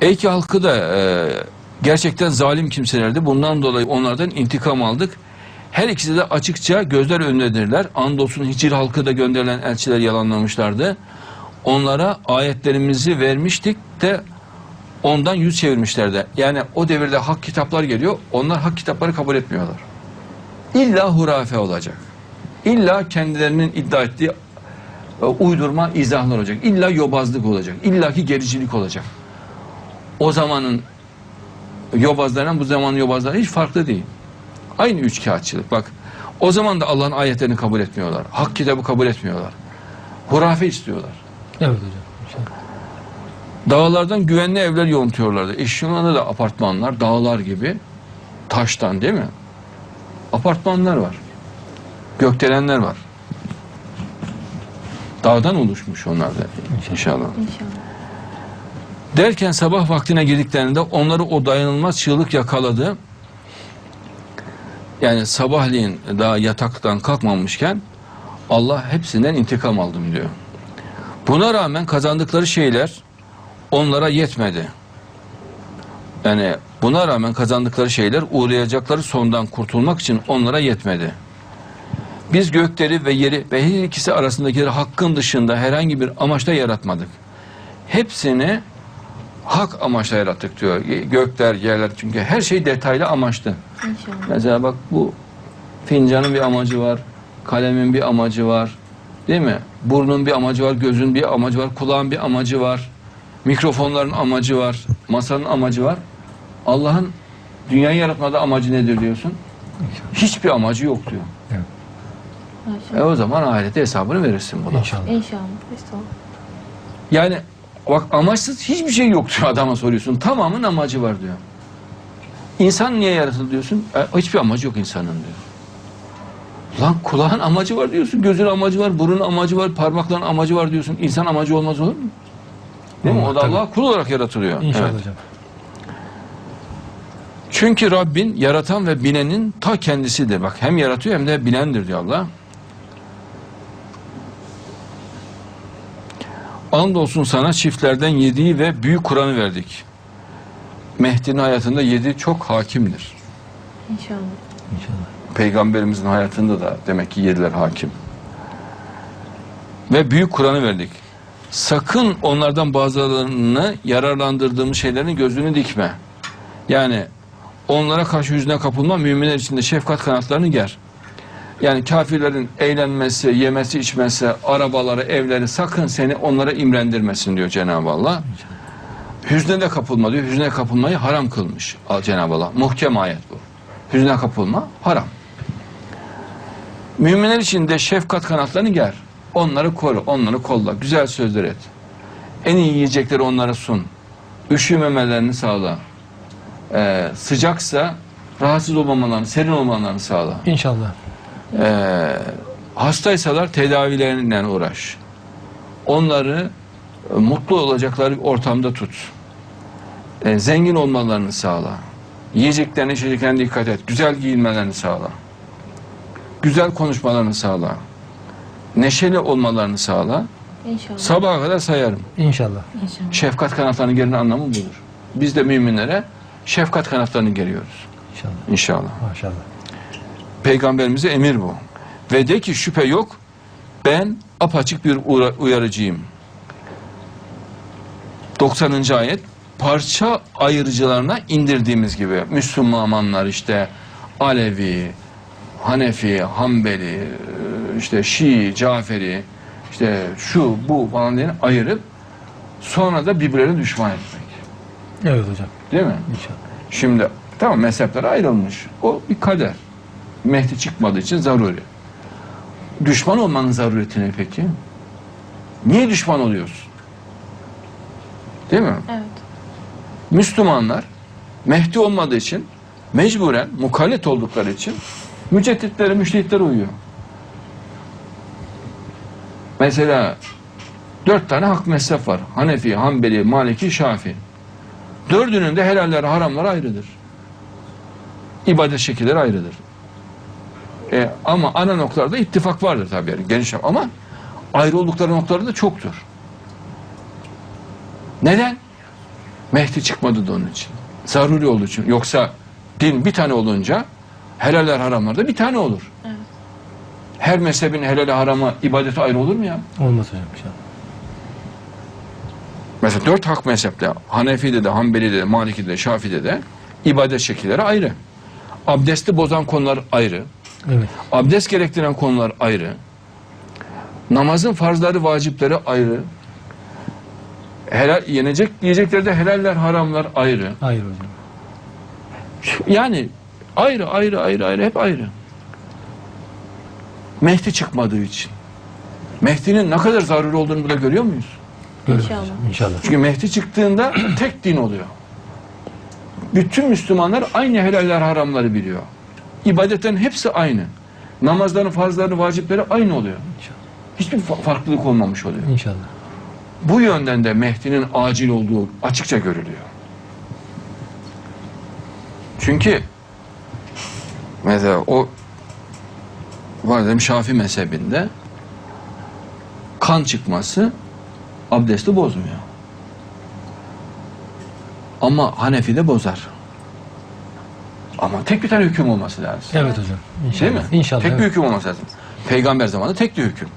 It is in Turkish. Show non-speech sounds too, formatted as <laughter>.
Eyki halkı da e, gerçekten zalim kimselerdi. Bundan dolayı onlardan intikam aldık. Her ikisi de açıkça gözler önündedirler. Andolsun Hicr halkı da gönderilen elçiler yalanlamışlardı. Onlara ayetlerimizi vermiştik de ondan yüz çevirmişlerdi. Yani o devirde hak kitaplar geliyor. Onlar hak kitapları kabul etmiyorlar. İlla hurafe olacak. İlla kendilerinin iddia ettiği e, uydurma izahlar olacak. İlla yobazlık olacak. İlla ki gericilik olacak. O zamanın yobazlarından bu zamanın yobazları hiç farklı değil. Aynı üçkağıtçılık. Bak o zaman da Allah'ın ayetlerini kabul etmiyorlar. Hak kitabı kabul etmiyorlar. Hurafe istiyorlar. Evet hocam. İnşallah. Dağlardan güvenli evler yontuyorlardı. Eşyalarında da apartmanlar, dağlar gibi. Taştan değil mi? Apartmanlar var. Gökdelenler var. Dağdan oluşmuş onlar da inşallah. İnşallah. Derken sabah vaktine girdiklerinde onları o dayanılmaz çığlık yakaladı. Yani sabahleyin daha yataktan kalkmamışken Allah hepsinden intikam aldım diyor. Buna rağmen kazandıkları şeyler onlara yetmedi. Yani buna rağmen kazandıkları şeyler uğrayacakları sondan kurtulmak için onlara yetmedi. Biz gökleri ve yeri ve her ikisi arasındakileri hakkın dışında herhangi bir amaçla yaratmadık. Hepsini hak amaçla yarattık diyor. Gökler, yerler çünkü her şey detaylı amaçlı. İnşallah. Mesela bak bu fincanın bir amacı var, kalemin bir amacı var. Değil mi? Burnun bir amacı var, gözün bir amacı var, kulağın bir amacı var. Mikrofonların amacı var, masanın amacı var. Allah'ın dünyayı yaratmada amacı nedir diyorsun? Hiçbir amacı yok diyor. Maşallah. E o zaman ahirete hesabını verirsin buna. İnşallah. İnşallah. Estağfurullah. Yani bak amaçsız hiçbir şey yok diyor <laughs> adama soruyorsun. Tamamın amacı var diyor. İnsan niye yaratıldı diyorsun? E, hiçbir amacı yok insanın diyor. Lan kulağın amacı var diyorsun, gözün amacı var, burun amacı var, parmakların amacı var diyorsun. İnsan amacı olmaz olur mu? Değil mi? O da. Allah kul olarak yaratılıyor. İnşallah Evet. hocam. Çünkü Rabbin yaratan ve bilenin ta kendisidir. Bak hem yaratıyor hem de bilendir diyor Allah. Andolsun sana çiftlerden yediği ve büyük Kur'an'ı verdik. Mehdi'nin hayatında yedi çok hakimdir. İnşallah. İnşallah. Peygamberimizin hayatında da demek ki yediler hakim. Ve büyük Kur'an'ı verdik. Sakın onlardan bazılarını yararlandırdığımız şeylerin gözünü dikme. Yani onlara karşı yüzüne kapılma müminler içinde şefkat kanatlarını ger. Yani kafirlerin eğlenmesi, yemesi, içmesi, arabaları, evleri sakın seni onlara imrendirmesin diyor Cenab-ı Allah. Hüzne de kapılma diyor. Hüzne kapılmayı haram kılmış Cenab-ı Allah. Muhkem ayet bu. Hüzne kapılma haram. Müminler için de şefkat kanatlarını ger. Onları koru, onları kolla. Güzel sözler et. En iyi yiyecekleri onlara sun. Üşümemelerini sağla. Ee, sıcaksa rahatsız olmamalarını, serin olmalarını sağla. İnşallah. Ee, hastaysalar tedavilerinden uğraş. Onları e, mutlu olacakları bir ortamda tut. Ee, zengin olmalarını sağla. Yiyeceklerine, içeceklerine dikkat et. Güzel giyinmelerini sağla. Güzel konuşmalarını sağla. Neşeli olmalarını sağla. İnşallah. Sabaha kadar sayarım. İnşallah. İnşallah. Şefkat kanatlarını gerin anlamı budur. Biz de müminlere şefkat kanatlarını geriyoruz. İnşallah. İnşallah. Maşallah. Peygamberimize emir bu. Ve de ki şüphe yok ben apaçık bir uyarıcıyım. 90. ayet parça ayırıcılarına indirdiğimiz gibi Müslümanlar işte Alevi, Hanefi, Hanbeli, işte Şii, Caferi, işte şu bu falan diye ayırıp sonra da birbirlerine düşman etmek. Evet hocam. Değil mi? İnşallah. Şimdi tamam mezhepler ayrılmış. O bir kader. Mehdi çıkmadığı için zaruri. Düşman olmanın zarureti ne peki? Niye düşman oluyorsun? Değil mi? Evet. Müslümanlar Mehdi olmadığı için mecburen mukallet oldukları için mücedditlere, müştehitlere uyuyor. Mesela dört tane hak mezhep var. Hanefi, Hanbeli, Maliki, Şafi. Dördünün de helalleri, haramları ayrıdır. İbadet şekilleri ayrıdır. E, ama ana noktalarda ittifak vardır tabii yani geniş ama ayrı oldukları noktaları da çoktur. Neden? Mehdi çıkmadı da onun için. Zaruri olduğu için. Yoksa din bir tane olunca helaller haramlar da bir tane olur. Evet. Her mezhebin helali harama ibadeti ayrı olur mu ya? Olmaz hocam inşallah. Mesela dört hak mezhepte, Hanefi'de de, Hanbeli'de de, Maliki'de de, Şafi'de de ibadet şekilleri ayrı. Abdesti bozan konular ayrı. Evet. Abdest gerektiren konular ayrı. Namazın farzları, vacipleri ayrı. Helal, yenecek yiyeceklerde helaller, haramlar ayrı. Hayır hocam. Yani ayrı, ayrı, ayrı, ayrı, hep ayrı. Mehdi çıkmadığı için. Mehdi'nin ne kadar zaruri olduğunu burada görüyor muyuz? İnşallah. İnşallah. Çünkü Mehdi çıktığında <clears throat> tek din oluyor. Bütün Müslümanlar aynı helaller haramları biliyor. İbadetlerin hepsi aynı. Namazların, farzları, vacipleri aynı oluyor. İnşallah. Hiçbir fa- farklılık olmamış oluyor. İnşallah. Bu yönden de Mehdi'nin acil olduğu açıkça görülüyor. Çünkü mesela o var dedim Şafi mezhebinde kan çıkması abdesti bozmuyor. Ama Hanefi'de bozar. Ama tek bir tane hüküm olması lazım. Evet hocam. İnşallah. Değil mi? İnşallah. Tek evet. bir hüküm olması lazım. Peygamber zamanında tek bir hüküm.